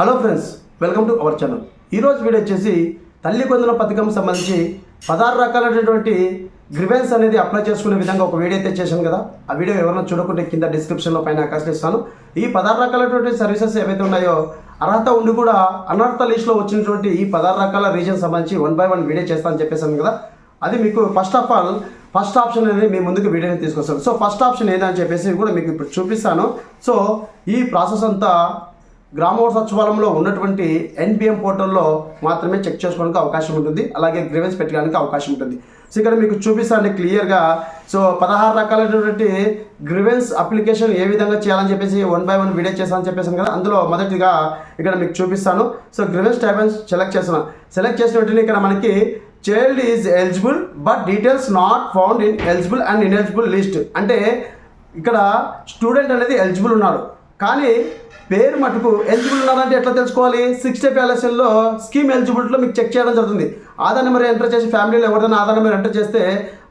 Hello friends welcome to our channel ఈరోజు video వచ్చేసి తల్లి కొందన పథకం సంబంధించి పదహారు రకాలైనటువంటి గ్రివెన్స్ అనేది అప్లై చేసుకునే విధంగా ఒక వీడియో అయితే చేశాను కదా. ఆ వీడియో ఎవరైనా చూడకుంటే కింద డిస్క్రిప్షన్లో పైన ఆకర్షిస్తాను ఈ పదహారు రకాలైనటువంటి సర్వీసెస్ ఏవైతే ఉన్నాయో అర్హత ఉండి కూడా అనర్హత లిస్ట్లో వచ్చినటువంటి ఈ పదహారు రకాల రీజన్ సంబంధించి వన్ బై వన్ వీడియో చేస్తానని చెప్పేశాను కదా. అది మీకు first of all first option అనేది మీ ముందుకు వీడియోని తీసుకొస్తాను. సో ఫస్ట్ ఆప్షన్ ఏదని చెప్పేసి కూడా మీకు ఇప్పుడు చూపిస్తాను. సో ఈ ప్రాసెస్ అంతా గ్రామ సచివాలయంలో ఉన్నటువంటి ఎన్బిఎం పోర్టల్లో మాత్రమే చెక్ చేసుకోవడానికి అవకాశం ఉంటుంది. అలాగే గ్రీవెన్స్ పెట్టడానికి అవకాశం ఉంటుంది. సో ఇక్కడ మీకు చూపిస్తాను క్లియర్గా. సో పదహారు రకాలైనటువంటి గ్రివెన్స్ అప్లికేషన్ ఏ విధంగా చేయాలని చెప్పేసి వన్ బై వన్ వీడియో చేస్తానని చెప్పేసాను కదా. అందులో మొదటిగా ఇక్కడ మీకు చూపిస్తాను. సో గ్రివెన్స్ టైప్స్ సెలెక్ట్ చేస్తున్నాను సెలెక్ట్ చేసిన వెంటనే ఇక్కడ మనకి child is eligible but details not found in eligible and ineligible list అంటే ఇక్కడ స్టూడెంట్ అనేది ఎలిజిబుల్ ఉన్నాడు. కానీ పేరు మటుకు ఎలిజిబుల్ ఉన్నారంటే ఎట్లా తెలుసుకోవాలి? సిక్స్ డే ప్యాలెస్లో స్కీమ్ ఎలిజిబిలిటీలో మీకు చెక్ చేయడం జరుగుతుంది. ఆధార్ నెంబర్ ఎంటర్ చేసి ఫ్యామిలీలో ఎవరిదైనా ఆధార్ నెంబర్ ఎంటర్ చేస్తే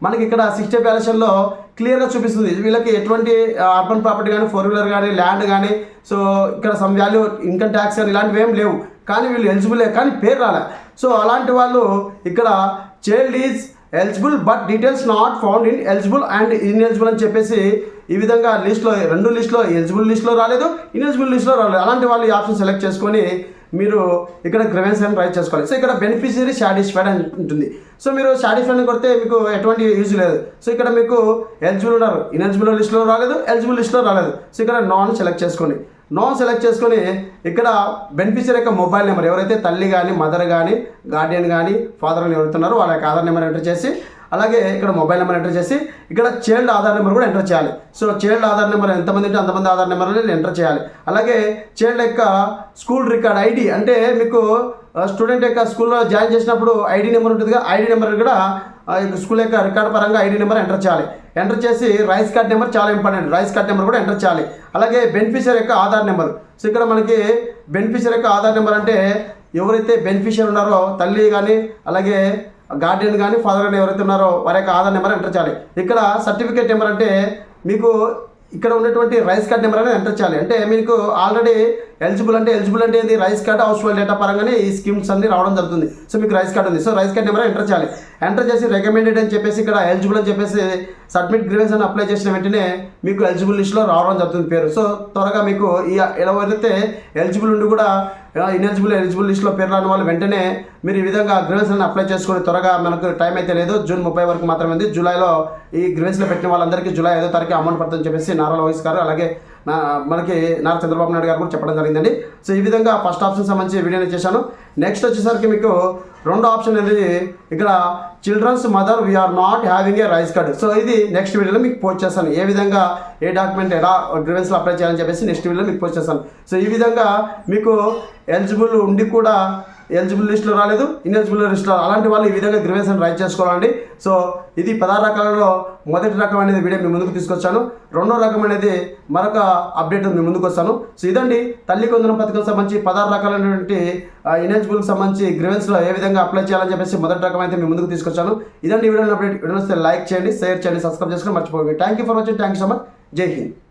మనకి ఇక్కడ సిక్స్ డే ప్యాలెస్లో క్లియర్గా చూపిస్తుంది. వీళ్ళకి ఎటువంటి అర్బన్ ప్రాపర్టీ కానీ ఫోర్ వీలర్ కానీ ల్యాండ్ కానీ సో ఇక్కడ సమ్ వాల్యూ ఇన్కమ్ ట్యాక్స్ కానీ ఇలాంటివి ఏం లేవు. కానీ వీళ్ళు ఎలిజిబులే కానీ పేరు రాలే. సో అలాంటి వాళ్ళు ఇక్కడ child is eligible but details not found in eligible and ineligible అని చెప్పేసి ఈ విధంగా లిస్ట్లో రెండు లిస్ట్లో ఎలిజిబుల్ లిస్ట్లో రాలేదు ఇన్ఎలిజిబుల్ లిస్ట్లో రాలేదు. అలాంటి వాళ్ళు ఈ ఆప్షన్ సెలెక్ట్ చేసుకొని మీరు ఇక్కడ గ్రెవెన్స్ అని రైట్ చేసుకోవాలి. సో ఇక్కడ బెనిఫిషియరీ సాటిస్ఫైడ్ అని ఉంటుంది. సో మీరు సాటిస్ఫైడ్ కొడితే మీకు ఎటువంటి యూజ్ లేదు. సో ఇక్కడ మీకు ఎలిజిబుల్ ఉన్నారు. ఇన్ఎలిజిబుల్ లిస్ట్లో రాలేదు ఎలిజిబుల్ లిస్ట్లో రాలేదు. సో ఇక్కడ నాన్ సెలెక్ట్ చేసుకోండి. నాన్ సెలెక్ట్ చేసుకొని ఇక్కడ బెనిఫిషియర్ యొక్క మొబైల్ నెంబర్ ఎవరైతే తల్లి కానీ మదర్ కానీ గార్డియన్ కానీ ఫాదర్ అని ఎవరుతున్నారో వాళ్ళ యొక్క ఆధార్ నెంబర్ ఎంటర్ చేసి అలాగే ఇక్కడ మొబైల్ నెంబర్ ఎంటర్ చేసి ఇక్కడ చైల్డ్ ఆధార్ నెంబర్ కూడా ఎంటర్ చేయాలి. సో చైల్డ్ ఆధార్ నెంబర్ ఎంతమంది ఉంటే అంతమంది ఆధార్ నెంబర్ ఎంటర్ చేయాలి. అలాగే చైల్డ్ యొక్క స్కూల్ రికార్డ్ ఐడి అంటే మీకు స్టూడెంట్ యొక్క స్కూల్లో జాయిన్ చేసినప్పుడు ఐడి నెంబర్ ఉంటుందిగా ఐడి నెంబర్ కూడా స్కూల్ యొక్క రికార్డ్ పరంగా ఐడి నెంబర్ ఎంటర్ చేయాలి. ఎంటర్ చేసి రైస్ కార్డ్ నెంబర్ చాలా ఇంపార్టెంట్. రైస్ కార్డ్ నెంబర్ కూడా ఎంటర్ చేయాలి. అలాగే బెనిఫిషియర్ యొక్క ఆధార్ నెంబర్. సో ఇక్కడ మనకి బెనిఫిషియర్ యొక్క ఆధార్ నెంబర్ అంటే ఎవరైతే బెనిఫిషియర్ ఉన్నారో తల్లి కానీ అలాగే గార్డియన్ కానీ ఫాదర్ కానీ ఎవరైతే ఉన్నారో వారి యొక్క ఆధార్ నెంబర్ ఎంటర్ చేయాలి. ఇక్కడ సర్టిఫికేట్ నెంబర్ అంటే మీకు ఇక్కడ ఉన్నటువంటి రైస్ కార్డ్ నెంబర్ అనేది ఎంటర్ చేయాలి. అంటే మీకు ఆల్రెడీ ఎలిజిబుల్ అంటే ఎలిజిబుల్ అంటే ఏంది? Rice card house hold data పరంగానే ఈ స్కీమ్స్ అన్ని రావడం జరుగుతుంది. సో మీకు రైస్ కార్డ్ ఉంది. So rice card number enter చేయాలి. ఎంటర్ చేసి రికమెండెడ్ అని చెప్పేసి ఇక్కడ ఎలిజిబుల్ అని చెప్పేసి సబ్మిట్ గ్రీవెన్స్ అని అప్లై చేసిన వెంటనే మీకు ఎలిజిబుల్ లిస్ట్లో రావడం జరుగుతుంది పేరు. సో త్వరగా మీకు ఈ ఎవరైతే ఎలిజిబుల్ ఉండి కూడా ఇన్ఎలిజిబుల్ ఎలిజిబుల్ లిస్ట్లో పేరు రాని వాళ్ళు వెంటనే మీరు ఈ విధంగా గ్రీవెన్స్ అని అప్లై చేసుకొని త్వరగా మనకు టైం అయితే లేదు. జూన్ ముప్పై వరకు మాత్రమే ఉంది. జూలైలో ఈ గ్రీవెన్స్లో పెట్టిన వాళ్ళందరికీ జూలై ఐదో తారీఖు అమౌంట్ పడుతుందని చెప్పేసి నారా లోహిస్ గారు అలాగే మనకి నారా చంద్రబాబు నాయుడు గారు కూడా చెప్పడం జరిగిందండి. సో ఈ విధంగా ఫస్ట్ ఆప్షన్ సంబంధించి వీడియోని చేశాను. నెక్స్ట్ వచ్చేసరికి మీకు రెండో ఆప్షన్ అనేది ఇక్కడ children's mother we are not having a rice card so ఇది నెక్స్ట్ వీడియోలో మీకు పోస్ట్ చేస్తాను. ఏ విధంగా ఏ డాక్యుమెంట్ ఎలా గ్రీవెన్స్లో అప్లై చేయాలని చెప్పేసి నెక్స్ట్ వీడియోలో మీకు పోస్ట్ చేస్తాను. సో ఈ విధంగా మీకు ఎలిజిబుల్ ఉండి కూడా ఎలిజిబుల్ లిస్ట్లో రాలేదు ఇన్ఎలిజిబుల్ లిస్ట్లో అలాంటి వాళ్ళు ఈ విధంగా గ్రివేషన్ అని రైట్ చేసుకోవాలండి. సో ఇది పదహారు రకాలలో మొదటి రకం అనేది వీడియో మీ ముందుకు తీసుకొచ్చాను. రెండో రకం అనేది మరొక అప్డేట్ మీ ముందుకు వస్తాను. సో ఇదండి తల్లి కొందరం పథకం సంబంధించి పదహారు రకాలైనటువంటి ఇన్ఎలిజిబుల్కి సంబంధించి గ్రివెన్స్లో ఏ విధంగా అప్లై చేయాలని చెప్పేసి మొదటి రకం అయితే మీ ముందుకు తీసుకొచ్చాను. ఇదండి వీడియో అప్డేట్ వీడియో వస్తే లైక్ చేయండి షేర్ చేయండి సబ్స్క్రైబ్ చేసుకుని మర్చిపోకండి. Thank you for watching thank you so much Jai Hind